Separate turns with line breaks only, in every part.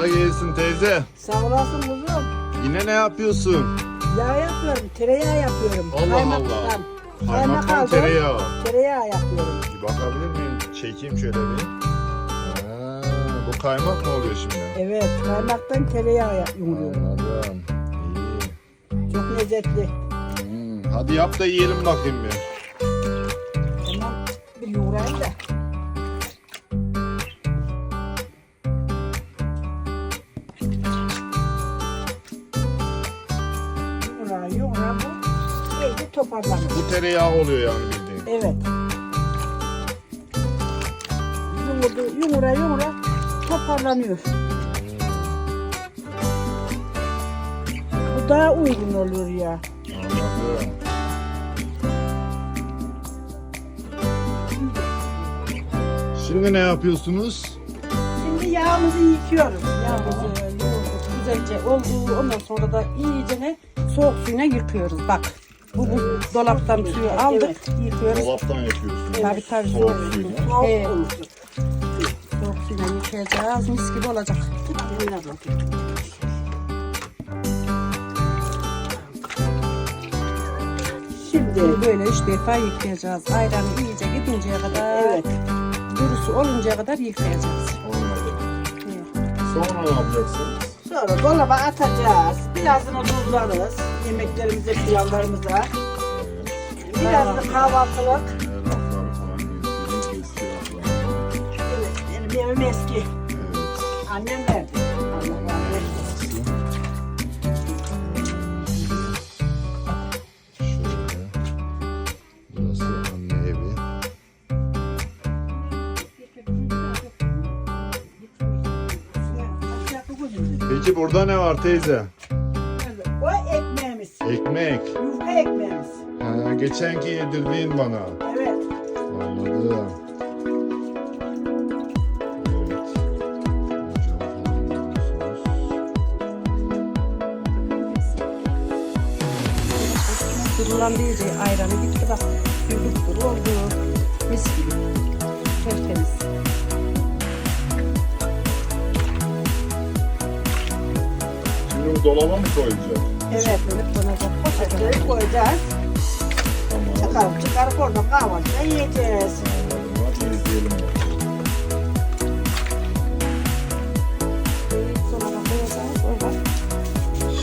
Kolay gelsin teyze.
Sağ olasın kuzum.
Yine ne yapıyorsun?
Yağ yapıyorum, tereyağı yapıyorum.
Allah
Kaymaktan.
Allah.
Kaymak
Kaymaktan
aldım.
tereyağı.
Tereyağı yapıyorum.
Bir bakabilir miyim? Çekeyim şöyle bir. Ha, bu kaymak mı oluyor şimdi?
Evet, kaymaktan tereyağı yap- yoğuruyorum.
Anladım. İyi.
Çok lezzetli.
Hmm, Hadi yap da yiyelim bakayım bir.
Tamam, bir yoğurayım da. Toparlanır.
Bu tereyağı oluyor yani bildiğin.
Evet. Yoğurdu, yoğura yoğura toparlanıyor. Bu daha uygun oluyor ya.
Anladım. Şimdi ne yapıyorsunuz?
Şimdi yağımızı yıkıyoruz. Yağımızı yoğurduk güzelce oldu. Ondan sonra da iyicene soğuk suyuna yıkıyoruz. Bak. Bu, bu dolaptan suyu aldık, yıkıyoruz.
Dolaptan yapıyorsunuz.
Tabii tabii
Soğuk suyla.
Evet. Soğuk suyla yıkayacağız. Mis gibi olacak. Şimdi böyle üç defa yıkayacağız. Ayranı iyice gidinceye kadar,
Evet.
durusu oluncaya kadar yıkayacağız.
Anladım.
Evet.
Sonra ne yapacaksınız?
Sonra dolaba atacağız. Birazını tuzlarız. Yemeklerimize, pilavlarımıza.
Evet.
Biraz da kahvaltılık. Benim evim eski.
Peki burada ne var teyze?
O ekmeğimiz.
Ekmek.
Yufka ekmeğimiz.
Ha, geçenki yedirdiğin bana.
Evet.
Anladım. Evet.
Durulan iyice ayranı gitti bak. Suyu
Şimdi bu dolaba mı koyacağız?
Evet.
Böyle konacak.
Poşetleri koyacağız.
Tamam.
Çıkarıp çıkarıp oradan kahvaltıda yiyeceğiz.
Hadi izleyelim
koyacağız. Orada.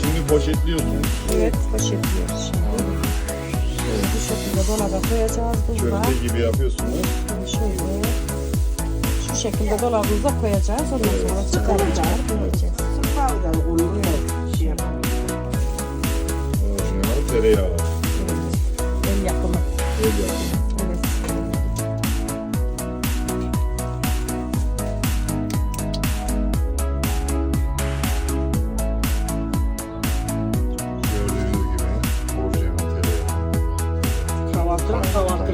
Şimdi poşetliyorsunuz.
Evet poşetliyoruz şimdi. Bu şekilde dolaba koyacağız. Buzluğa.
Köfte gibi yapıyorsunuz.
Şöyle. Şu şekilde dolabımıza koyacağız. Ondan sonra çıkaracağız. Koyacağız.
Sıkmağı da oluyor. Şey yapalım.
Orijinal tereyağı.
El yapımı.
El yapımı.
Evet.
Gördüğünüz gibi orijinal tereyağı.
Kahvaltılık kahvaltı